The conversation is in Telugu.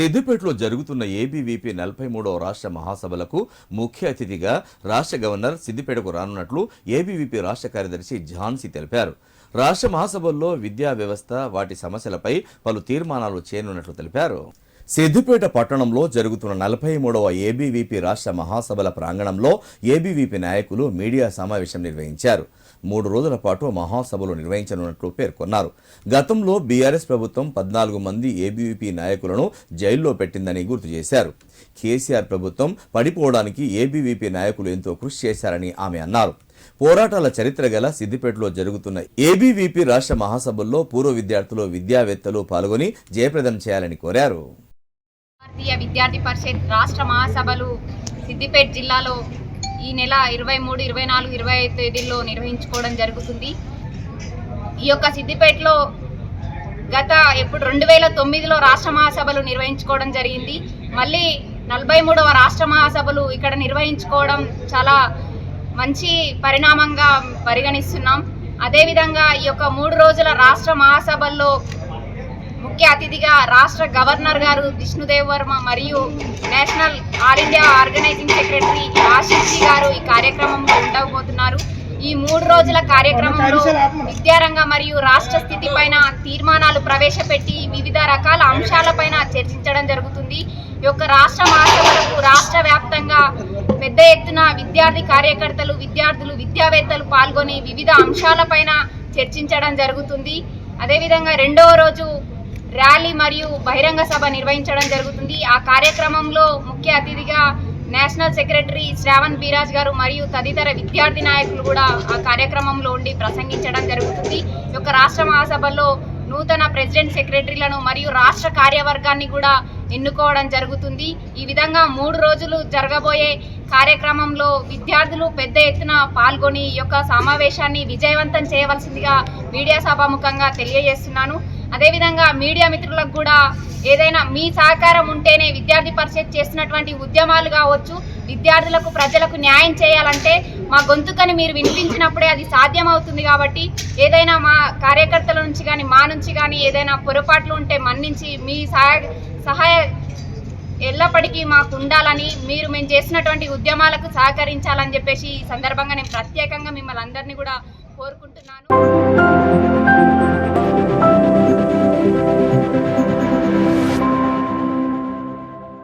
సిద్దిపేటలో జరుగుతున్న ఏబీవీపీ నలభై మూడవ రాష్ట్ర మహాసభలకు ముఖ్య అతిథిగా రాష్ట్ర గవర్నర్ సిద్దిపేటకు రానున్నట్లు ఏబీవీపీ రాష్ట్ర కార్యదర్శి ఝాన్సీ తెలిపారు. రాష్ట్ర మహాసభల్లో విద్యా వ్యవస్థ వాటి సమస్యలపై పలు తీర్మానాలు చేయనున్నట్లు తెలిపారు. సిద్దిపేట పట్టణంలో జరుగుతున్న నలభై మూడవ ఏబీవీపీ రాష్ట్ర మహాసభల ప్రాంగణంలో ఏబీవీపీ నాయకులు మీడియా సమావేశం నిర్వహించారు. మూడు రోజుల పాటు మహాసభలు నిర్వహించనున్నట్లు పేర్కొన్నారు. గతంలో బీఆర్ఎస్ ప్రభుత్వం పద్నాలుగు మంది ఏబీవీపీ నాయకులను జైల్లో పెట్టిందని గుర్తు చేశారు. కేసీఆర్ ప్రభుత్వం పడిపోవడానికి ఏబీవీపీ నాయకులు ఎంతో కృషి చేశారని ఆమె అన్నారు. పోరాటాల చరిత్ర గల సిద్దిపేటలో జరుగుతున్న ఏబీవీపీ రాష్ట్ర మహాసభల్లో పూర్వ విద్యార్థులు విద్యావేత్తలు పాల్గొని జయప్రదం చేయాలని కోరారు. భారతీయ విద్యార్థి పరిషత్ రాష్ట్ర మహాసభలు సిద్దిపేట జిల్లాలో ఈ నెల ఇరవై మూడు ఇరవై నాలుగు ఇరవై ఐదు తేదీల్లో నిర్వహించుకోవడం జరుగుతుంది. ఈ యొక్క సిద్దిపేటలో గత ఎప్పుడు రెండు వేల తొమ్మిదిలో రాష్ట్ర మహాసభలు నిర్వహించుకోవడం జరిగింది. మళ్ళీ నలభై మూడవ రాష్ట్ర మహాసభలు ఇక్కడ నిర్వహించుకోవడం చాలా మంచి పరిణామంగా పరిగణిస్తున్నాం. అదేవిధంగా ఈ యొక్క మూడు రోజుల రాష్ట్ర మహాసభల్లో ముఖ్య అతిథిగా రాష్ట్ర గవర్నర్ గారు విష్ణుదేవ్ వర్మ మరియు national all India organising secretary Ashish గారు ఈ కార్యక్రమంలో ఉండబోతున్నారు. ఈ మూడు రోజుల కార్యక్రమంలో విద్యారంగ మరియు రాష్ట్ర స్థితిపైన తీర్మానాలు ప్రవేశపెట్టి వివిధ రకాల అంశాలపైన చర్చించడం జరుగుతుంది. ఈ యొక్క రాష్ట్ర మహాసభలకు రాష్ట్ర వ్యాప్తంగా పెద్ద ఎత్తున విద్యార్థి కార్యకర్తలు విద్యార్థులు విద్యావేత్తలు పాల్గొని వివిధ అంశాలపైన చర్చించడం జరుగుతుంది. అదేవిధంగా రెండవ రోజు ర్యాలీ మరియు బహిరంగ సభ నిర్వహించడం జరుగుతుంది. ఆ కార్యక్రమంలో ముఖ్య అతిథిగా నేషనల్ సెక్రటరీ శ్రావణ్ బీరాజ్ గారు మరియు తదితర విద్యార్థి నాయకులు కూడా ఆ కార్యక్రమంలో ఉండి ప్రసంగించడం జరుగుతుంది. ఈ యొక్క రాష్ట్ర మహాసభలో నూతన ప్రెసిడెంట్ సెక్రటరీలను మరియు రాష్ట్ర కార్యవర్గాన్ని కూడా ఎన్నుకోవడం జరుగుతుంది. ఈ విధంగా మూడు రోజులు జరగబోయే కార్యక్రమంలో విద్యార్థులు పెద్ద ఎత్తున పాల్గొని ఈ యొక్క సమావేశాన్ని విజయవంతం చేయవలసిందిగా మీడియా సభాముఖంగా తెలియజేస్తున్నాను. అదేవిధంగా మీడియా మిత్రులకు కూడా ఏదైనా మీ సహకారం ఉంటేనే విద్యార్థి పరిషత్ చేస్తున్నటువంటి ఉద్యమాలు కావచ్చు విద్యార్థులకు ప్రజలకు న్యాయం చేయాలంటే మా గొంతుకని మీరు వినిపించినప్పుడే అది సాధ్యమవుతుంది కాబట్టి ఏదైనా మా కార్యకర్తల నుంచి కానీ మా నుంచి కానీ ఏదైనా పొరపాట్లు ఉంటే మన్నించి మీ సహాయ సహాయ ఎల్లప్పటికీ మాకు ఉండాలని మీరు మేము చేసినటువంటి ఉద్యమాలకు సహకరించాలని చెప్పేసి ఈ సందర్భంగా నేను ప్రత్యేకంగా మిమ్మల్ని అందరినీ కూడా కోరుకుంటున్నాను.